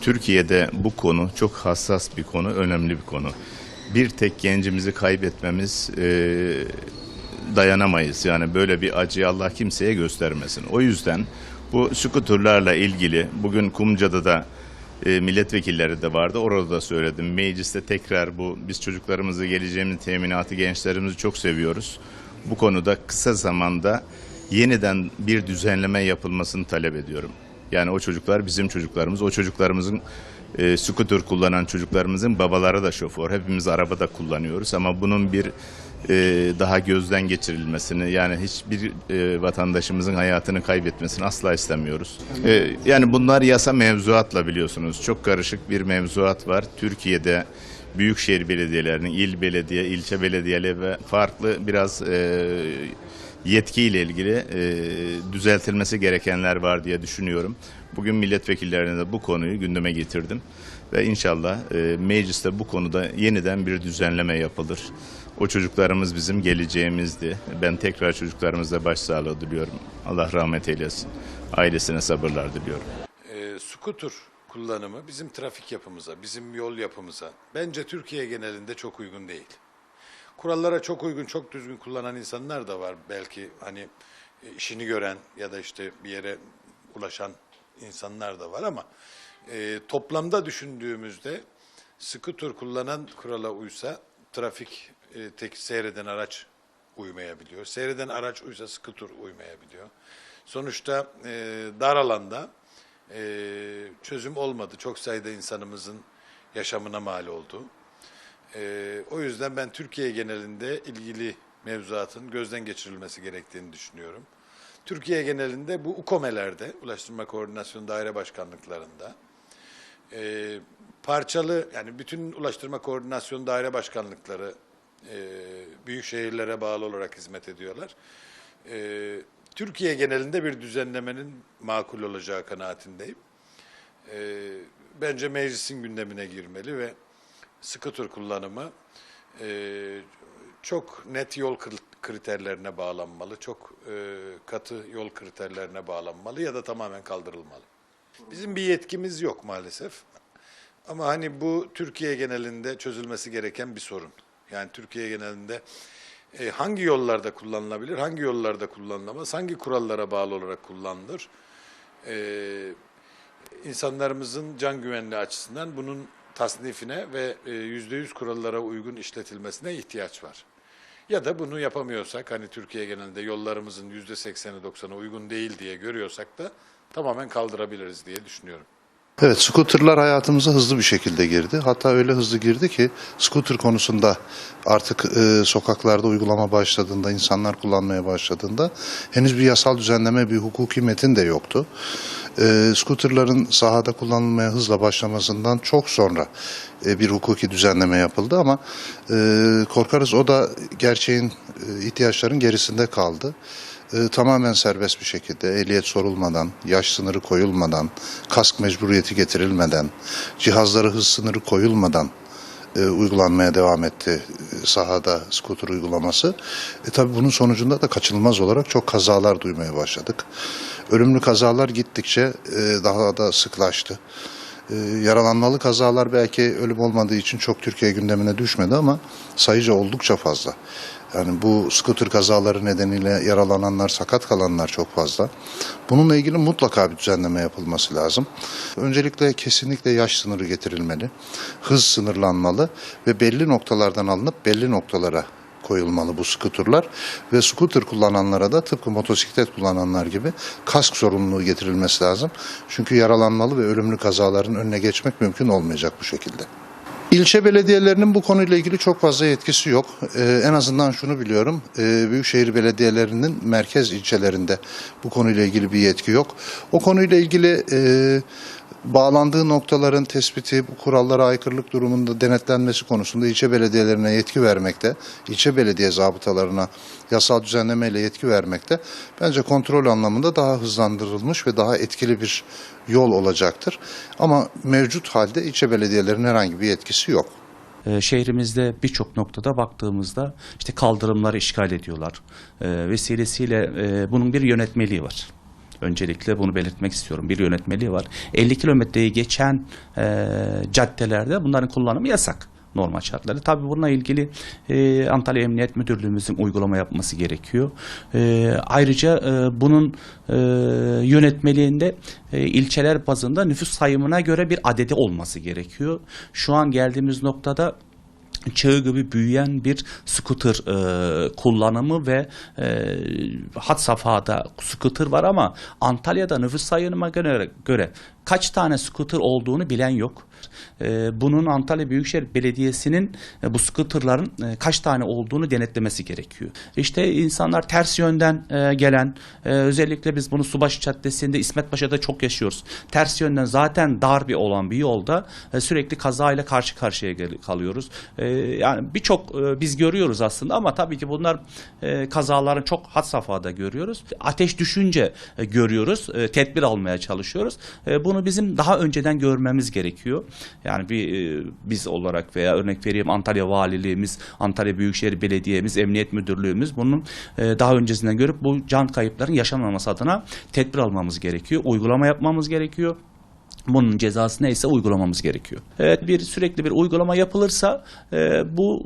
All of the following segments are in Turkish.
Türkiye'de bu konu çok hassas bir konu, önemli bir konu. Bir tek gencimizi kaybetmemiz e, dayanamayız. Yani böyle bir acıyı Allah kimseye göstermesin. O yüzden bu skuturlarla ilgili bugün Kumca'da da e, milletvekilleri de vardı. Orada da söyledim. Mecliste tekrar bu biz çocuklarımızı geleceğimiz teminatı gençlerimizi çok seviyoruz. Bu konuda kısa zamanda yeniden bir düzenleme yapılmasını talep ediyorum. Yani o çocuklar bizim çocuklarımız. O çocuklarımızın e, skuter kullanan çocuklarımızın babaları da şoför. Hepimiz arabada kullanıyoruz ama bunun bir e, daha gözden geçirilmesini yani hiçbir e, vatandaşımızın hayatını kaybetmesini asla istemiyoruz. E, yani bunlar yasa mevzuatla biliyorsunuz. Çok karışık bir mevzuat var. Türkiye'de büyükşehir belediyelerinin, il belediye, ilçe belediyeleri ve farklı biraz e, yetkiyle ilgili e, düzeltilmesi gerekenler var diye düşünüyorum. Bugün milletvekillerine de bu konuyu gündeme getirdim ve inşallah e, mecliste bu konuda yeniden bir düzenleme yapılır. O çocuklarımız bizim geleceğimizdi. Ben tekrar çocuklarımıza başsağlığı diliyorum. Allah rahmet eylesin. Ailesine sabırlar diliyorum. e, skuter kullanımı bizim trafik yapımıza, bizim yol yapımıza bence Türkiye genelinde çok uygun değil. Kurallara çok uygun, çok düzgün kullanan insanlar da var. Belki hani e, işini gören ya da işte bir yere ulaşan insanlar da var ama e, toplamda düşündüğümüzde skuter kullanan kurala uysa trafik e, tek seyreden araç uymayabiliyor. Seyreden araç uysa skuter uymayabiliyor. Sonuçta e, dar alanda e, çözüm olmadı. Çok sayıda insanımızın yaşamına mal oldu. E, o yüzden ben Türkiye genelinde ilgili mevzuatın gözden geçirilmesi gerektiğini düşünüyorum. Türkiye genelinde bu UKOME'lerde, Ulaştırma Koordinasyon Daire Başkanlıklarında, e, parçalı yani bütün Ulaştırma Koordinasyon Daire Başkanlıkları e, büyük şehirlere bağlı olarak hizmet ediyorlar. E, Türkiye genelinde bir düzenlemenin makul olacağı kanaatindeyim. E, bence meclisin gündemine girmeli ve skuter kullanımı e, çok net yol kri- kriterlerine bağlanmalı, çok e, katı yol kriterlerine bağlanmalı ya da tamamen kaldırılmalı. Bizim bir yetkimiz yok maalesef. Ama hani bu Türkiye genelinde çözülmesi gereken bir sorun. Yani Türkiye genelinde e, hangi yollarda kullanılabilir, hangi yollarda kullanılamaz, hangi kurallara bağlı olarak kullanılır? E, insanlarımızın can güvenliği açısından bunun tasnifine ve e, yüzde yüz kurallara uygun işletilmesine ihtiyaç var. Ya da bunu yapamıyorsak, hani Türkiye genelinde yollarımızın yüzde sekseni doksanı uygun değil diye görüyorsak da tamamen kaldırabiliriz diye düşünüyorum. Evet, skuterlar hayatımıza hızlı bir şekilde girdi. Hatta öyle hızlı girdi ki skuter konusunda artık e, sokaklarda uygulama başladığında, insanlar kullanmaya başladığında henüz bir yasal düzenleme, bir hukuki metin de yoktu. E, skuterların sahada kullanılmaya hızla başlamasından çok sonra e, bir hukuki düzenleme yapıldı ama e, korkarız o da gerçeğin, e, ihtiyaçların gerisinde kaldı. E, tamamen serbest bir şekilde ehliyet sorulmadan, yaş sınırı koyulmadan, kask mecburiyeti getirilmeden, cihazları hız sınırı koyulmadan e, uygulanmaya devam etti e, sahada skuter uygulaması. E, tabii bunun sonucunda da kaçınılmaz olarak çok kazalar duymaya başladık. Ölümlü kazalar gittikçe e, daha da sıklaştı. E, yaralanmalı kazalar belki ölüm olmadığı için çok Türkiye gündemine düşmedi ama sayıca oldukça fazla. Yani bu skuter kazaları nedeniyle yaralananlar, sakat kalanlar çok fazla. Bununla ilgili mutlaka bir düzenleme yapılması lazım. Öncelikle kesinlikle yaş sınırı getirilmeli. Hız sınırlanmalı ve belli noktalardan alınıp belli noktalara koyulmalı bu skuterlar ve skuter kullananlara da tıpkı motosiklet kullananlar gibi kask zorunluluğu getirilmesi lazım. Çünkü yaralanmalı ve ölümlü kazaların önüne geçmek mümkün olmayacak bu şekilde. İlçe belediyelerinin bu konuyla ilgili çok fazla yetkisi yok. Ee, en azından şunu biliyorum. Ee, Büyükşehir belediyelerinin merkez ilçelerinde bu konuyla ilgili bir yetki yok. O konuyla ilgili e, bağlandığı noktaların tespiti, bu kurallara aykırılık durumunda denetlenmesi konusunda ilçe belediyelerine yetki vermekte, ilçe belediye zabıtalarına yasal düzenlemeyle yetki vermekte bence kontrol anlamında daha hızlandırılmış ve daha etkili bir yol olacaktır. Ama mevcut halde ilçe belediyelerinin herhangi bir yetkisi yok. Ee, şehrimizde birçok noktada baktığımızda işte kaldırımları işgal ediyorlar. Ee, vesilesiyle e, bunun bir yönetmeliği var. Öncelikle bunu belirtmek istiyorum. Bir yönetmeliği var. 50 kilometreyi geçen e, caddelerde bunların kullanımı yasak normal şartlarda. Tabii bununla ilgili e, Antalya Emniyet Müdürlüğümüzün uygulama yapması gerekiyor. E, ayrıca e, bunun e, yönetmeliğinde e, ilçeler bazında nüfus sayımına göre bir adedi olması gerekiyor. Şu an geldiğimiz noktada çığ gibi büyüyen bir scooter e, kullanımı ve e, hat safhada scooter var ama Antalya'da nüfus sayımına göre, göre kaç tane scooter olduğunu bilen yok. E, bunun Antalya Büyükşehir Belediyesi'nin e, bu scooterların e, kaç tane olduğunu denetlemesi gerekiyor. İşte insanlar ters yönden e, gelen, e, özellikle biz bunu Subaşı Caddesi'nde İsmet Paşa'da çok yaşıyoruz. Ters yönden zaten dar bir olan bir yolda e, sürekli kazayla karşı karşıya kalıyoruz. E, yani birçok e, biz görüyoruz aslında ama tabii ki bunlar e, kazaların çok had safhada görüyoruz. Ateş düşünce e, görüyoruz, tedbir almaya çalışıyoruz. Bunu bizim daha önceden görmemiz gerekiyor. Yani bir biz olarak veya örnek vereyim Antalya Valiliğimiz, Antalya Büyükşehir Belediye'miz, Emniyet Müdürlüğümüz bunun daha öncesinden görüp bu can kayıpların yaşanmaması adına tedbir almamız gerekiyor. Uygulama yapmamız gerekiyor. Bunun cezası neyse uygulamamız gerekiyor. Evet bir sürekli bir uygulama yapılırsa e, bu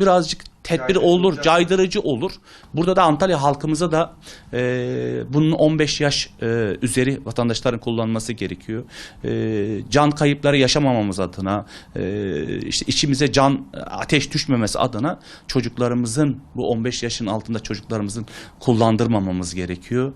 birazcık tedbir olur, caydırıcı olur. Burada da Antalya halkımıza da e, bunun 15 yaş e, üzeri vatandaşların kullanması gerekiyor. E, can kayıpları yaşamamamız adına, e, işte içimize can ateş düşmemesi adına çocuklarımızın bu 15 yaşın altında çocuklarımızın kullandırmamamız gerekiyor.